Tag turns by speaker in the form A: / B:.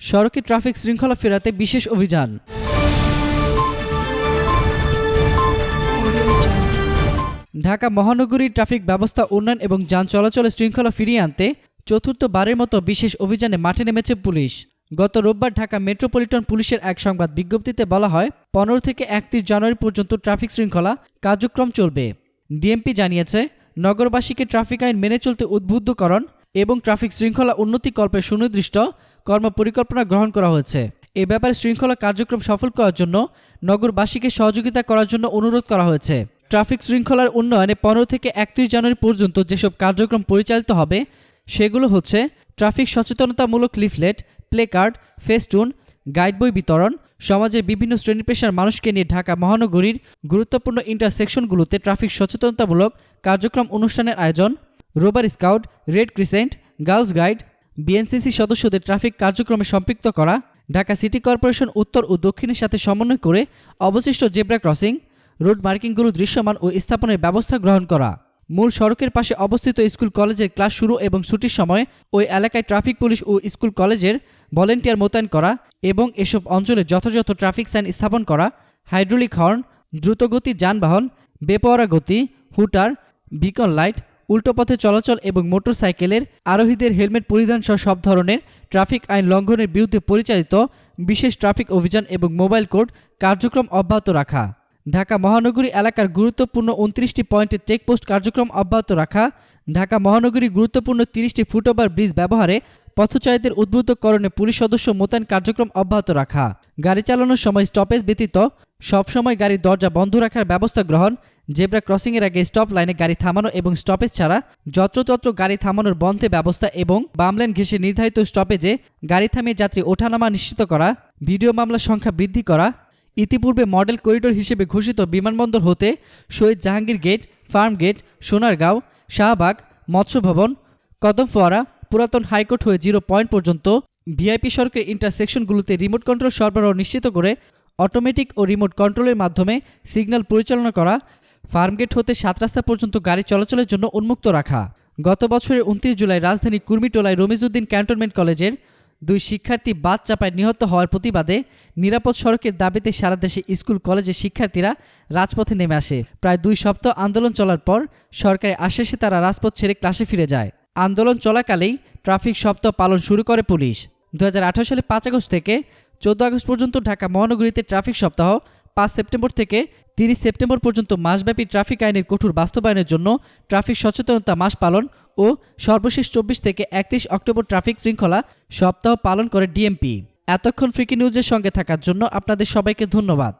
A: সড়কে ট্রাফিক শৃঙ্খলা ফেরাতে বিশেষ অভিযান। ঢাকা মহানগরীর ট্রাফিক ব্যবস্থা, উন্নয়ন এবং যান চলাচলের শৃঙ্খলা ফিরিয়ে আনতে চতুর্থবারের মতো বিশেষ অভিযানে মাঠে নেমেছে পুলিশ। গত রোববার ঢাকা মেট্রোপলিটন পুলিশের এক সংবাদ বিজ্ঞপ্তিতে বলা হয়, পনেরো থেকে একত্রিশ জানুয়ারি পর্যন্ত ট্রাফিক শৃঙ্খলা কার্যক্রম চলবে। ডিএমপি জানিয়েছে, নগরবাসীকে ট্রাফিক আইন মেনে চলতে উদ্বুদ্ধকরণ এবং ট্রাফিক শৃঙ্খলা উন্নতিকল্পের সুনির্দিষ্ট কর্মপরিকল্পনা গ্রহণ করা হয়েছে। এ ব্যাপারে শৃঙ্খলা কার্যক্রম সফল করার জন্য নগরবাসীকে সহযোগিতা করার জন্য অনুরোধ করা হয়েছে। ট্রাফিক শৃঙ্খলার উন্নয়নে পনেরো থেকে একত্রিশ জানুয়ারি পর্যন্ত যেসব কার্যক্রম পরিচালিত হবে, সেগুলো হচ্ছে ট্রাফিক সচেতনতামূলক লিফলেট প্লেকার্ড ফেস্টুন, গাইড বই বিতরণ, সমাজের বিভিন্ন শ্রেণি পেশার মানুষকে নিয়ে ঢাকা মহানগরীর গুরুত্বপূর্ণ ইন্টারসেকশনগুলোতে ট্রাফিক সচেতনতামূলক কার্যক্রম অনুষ্ঠানের আয়োজন রোবার scout, red crescent, girls guide, BNCC সদস্যদের ট্রাফিক কার্যক্রমে সম্পৃক্ত করা, ঢাকা সিটি কর্পোরেশন উত্তর ও দক্ষিণের সাথে সমন্বয় করে অবশিষ্ট জেব্রা ক্রসিং, রোড মার্কিংগুলো দৃশ্যমান ও স্থাপনের ব্যবস্থা গ্রহণ করা। মূল সড়কের পাশে অবস্থিত স্কুল কলেজের ক্লাস শুরু এবং ছুটির সময় ওই এলাকায় ট্রাফিক পুলিশ ও স্কুল কলেজের ভলেন্টিয়ার মোতায়েন করা এবং এসব অঞ্চলে যথাযথ ট্রাফিক সাইন স্থাপন করা, হাইড্রোলিক হর্ন, দ্রুতগতি যানবাহন, বেপরোয়া গতি, হুটার, বিকন লাইট উল্টো পথে চলাচল এবং মোটরসাইকেলের আরোহীদের হেলমেট পরিধান সহ সব ধরনের ট্রাফিক আইন লঙ্ঘনের বিরুদ্ধে পরিচালিত বিশেষ ট্রাফিক অভিযান এবং মোবাইল কোড কার্যক্রম অব্যাহত রাখা। ঢাকা মহানগরী এলাকার গুরুত্বপূর্ণ উনত্রিশটি পয়েন্টে চেকপোস্ট কার্যক্রম অব্যাহত রাখা। ঢাকা মহানগরী গুরুত্বপূর্ণ তিরিশটি ফুটওভার ব্রিজ ব্যবহারে পথচারীদের উদ্বুদ্ধকরণে পুলিশ সদস্য মোতায়েন কার্যক্রম অব্যাহত রাখা। গাড়ি চালানোর সময় স্টপেজ ব্যতীত সবসময় গাড়ির দরজা বন্ধ রাখার ব্যবস্থা গ্রহণ, জেব্রা ক্রসিংয়ের আগে স্টপ লাইনে গাড়ি থামানো এবং স্টপেজ ছাড়া যত্রতত্র গাড়ি থামানোর বন্ধে ব্যবস্থা এবং বামলেন ঘেঁষে নির্ধারিত স্টপেজে গাড়ি থামিয়ে যাত্রী ওঠানামা নিশ্চিত করা, ভিডিও মামলার সংখ্যা বৃদ্ধি করা। ইতিপূর্বে মডেল করিডোর হিসেবে ঘোষিত বিমানবন্দর হতে Shahid Jahangir gate, farm gate, Sonargaon, Shahbag Matsya Bhaban Kadamfoara পুরাতন হাইকোর্ট হয়ে জিরো পয়েন্ট পর্যন্ত ভিআইপি সড়কের ইন্টারসেকশনগুলোতে রিমোট কন্ট্রোল সরবরাহ নিশ্চিত করে অটোমেটিক ও রিমোট কন্ট্রোলের মাধ্যমে সিগন্যাল পরিচালনা করা, ফার্মগেট হতে সাত রাস্তা পর্যন্ত গাড়ি চলাচলের জন্য উন্মুক্ত রাখা। গত বছরের উনত্রিশ জুলাই রাজধানী কুর্মিটোলায় রমিজউদ্দিন ক্যান্টনমেন্ট কলেজের দুই শিক্ষার্থী বাদ চাপায় নিহত হওয়ার প্রতিবাদে নিরাপদ সড়কের দাবিতে সারা দেশে স্কুল, কলেজের শিক্ষার্থীরা রাজপথে নেমে আসে। প্রায় দুই সপ্তাহ আন্দোলন চলার পর সরকারের আশ্বাসে তারা রাজপথ ছেড়ে ক্লাসে ফিরে যায়। আন্দোলন চলাকালেই ট্রাফিক সপ্তাহ পালন শুরু করে পুলিশ। দু হাজার আঠেরো সালে পাঁচ আগস্ট থেকে চোদ্দ আগস্ট পর্যন্ত ঢাকা মহানগরীতে ট্রাফিক সপ্তাহ, পাঁচ সেপ্টেম্বর থেকে তিরিশ সেপ্টেম্বর পর্যন্ত মাসব্যাপী ট্রাফিক আইনের কঠোর বাস্তবায়নের জন্য ট্রাফিক সচেতনতা মাস পালন ও সর্বশেষ চব্বিশ থেকে একত্রিশ অক্টোবর ট্রাফিক শৃঙ্খলা সপ্তাহ পালন করে ডিএমপি। এতক্ষণ ফ্রিকি নিউজের সঙ্গে থাকার জন্য আপনাদের সবাইকে ধন্যবাদ।